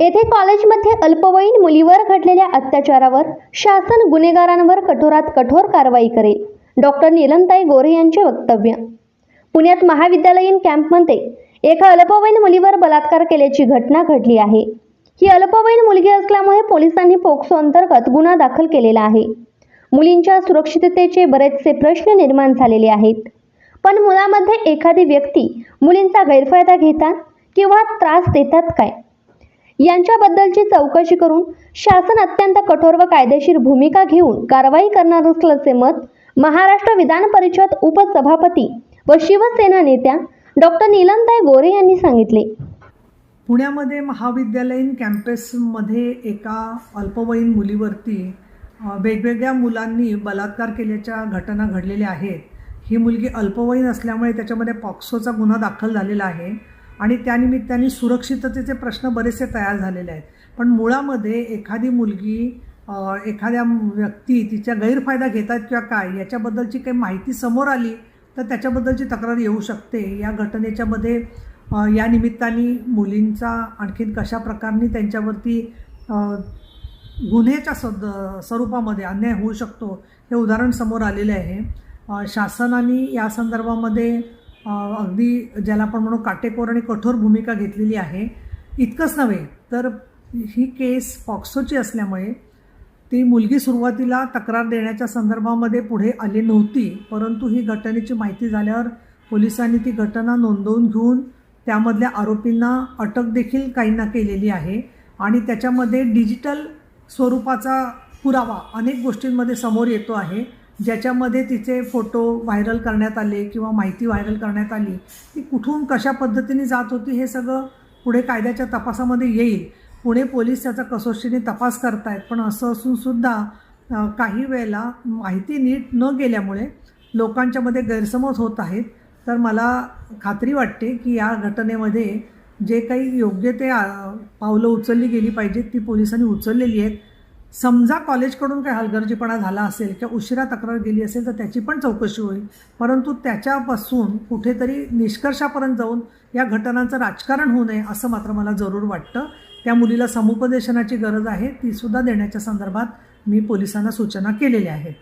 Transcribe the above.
येथे कॉलेजमध्ये अल्पवयीन मुलीवर घडलेल्या अत्याचारावर शासन गुन्हेगारांवर कठोरात कठोर कारवाई करेल डॉक्टर नीलमताई गोरे यांचे वक्तव्य. पुण्यात महाविद्यालयीन कॅम्पमध्ये एका अल्पवयीन मुलीवर बलात्कार केल्याची घटना घडली आहे. ही अल्पवयीन मुलगी असल्यामुळे पोलिसांनी पोक्सो अंतर्गत गुन्हा दाखल केलेला आहे. मुलींच्या सुरक्षिततेचे बरेचसे प्रश्न निर्माण झालेले आहेत. पण मुलामध्ये एखादी व्यक्ती मुलींचा गैरफायदा घेतात किंवा त्रास देतात काय? यांच्याबद्दलची चौकशी करून शासन अत्यंत कठोर व कायदेशीर भूमिका घेऊन कारवाई करणार असल्याचे मत महाराष्ट्र विधान परिषद उपसभापती व शिवसेना नेत्या डॉक्टर नीलमताई गोरे यांनी सांगितले. पुण्यामध्ये महाविद्यालयीन कॅम्पसमध्ये एका अल्पवयीन मुलीवरती वेगवेगळ्या मुलांनी बलात्कार केल्याच्या घटना घडलेल्या आहेत. ही मुलगी अल्पवयीन असल्यामुळे त्याच्यामध्ये पॉक्सोचा गुन्हा दाखल झालेला आहे. आणि त्यानिमित्ताने सुरक्षिततेचे प्रश्न बरेचसे तयार झालेले आहेत. पण मुळामध्ये एखादी मुलगी एखाद्या व्यक्ती तिच्या गैरफायदा घेतात किंवा काय याच्याबद्दलची काही माहिती समोर आली तर त्याच्याबद्दलची तक्रार येऊ शकते. या घटनेच्यामध्ये या निमित्ताने मुलींचा आणखीन कशा प्रकारे त्यांच्यावरती गुन्ह्याच्या सद स्वरूपामध्ये अन्याय होऊ शकतो हे उदाहरण समोर आलेले आहे. शासनाने या संदर्भामध्ये अगदी ज्याला आपण म्हणू काटेकोर आणि कठोर भूमिका घेतलेली आहे. इतकंच नव्हे तर ही केस पॉक्सोची असल्यामुळे ती मुलगी सुरुवातीला तक्रार देण्याच्या संदर्भामध्ये पुढे आली नव्हती परंतु ही घटनेची माहिती झाल्यावर पोलिसांनी ती घटना नोंदवून घेऊन त्यामधल्या आरोपींना अटक देखील काहींना केलेली आहे आणि त्याच्यामध्ये डिजिटल स्वरूपाचा पुरावा अनेक गोष्टींमध्ये समोर येतो आहे. ज्याच्यामध्ये तिचे फोटो व्हायरल करण्यात आले किंवा माहिती व्हायरल करण्यात आली ती कुठून कशा पद्धतीने जात होती हे सगळं पुढे कायद्याच्या तपासामध्ये येईल. पुणे पोलीस त्याचा कसोशीने तपास करतायत पण असं असूनसुद्धा काही वेळेला माहिती नीट न गेल्यामुळे लोकांच्यामध्ये गैरसमज होत आहेत. तर मला खात्री वाटते की या घटनेमध्ये जे काही योग्य ते पावलं उचलली गेली पाहिजेत ती पोलिसांनी उचललेली आहेत. समजा कॉलेजकडून काही हलगर्जीपणा झाला असेल किंवा उशिरा तक्रार गेली असेल तर त्याची पण चौकशी होईल. परंतु त्याच्यापासून कुठेतरी निष्कर्षापर्यंत जाऊन या घटनांचं राजकारण होऊ नये असं मात्र मला जरूर वाटतं. त्या मुलीला समुपदेशनाची गरज आहे तीसुद्धा देण्याच्या संदर्भात मी पोलिसांना सूचना केलेल्या आहेत.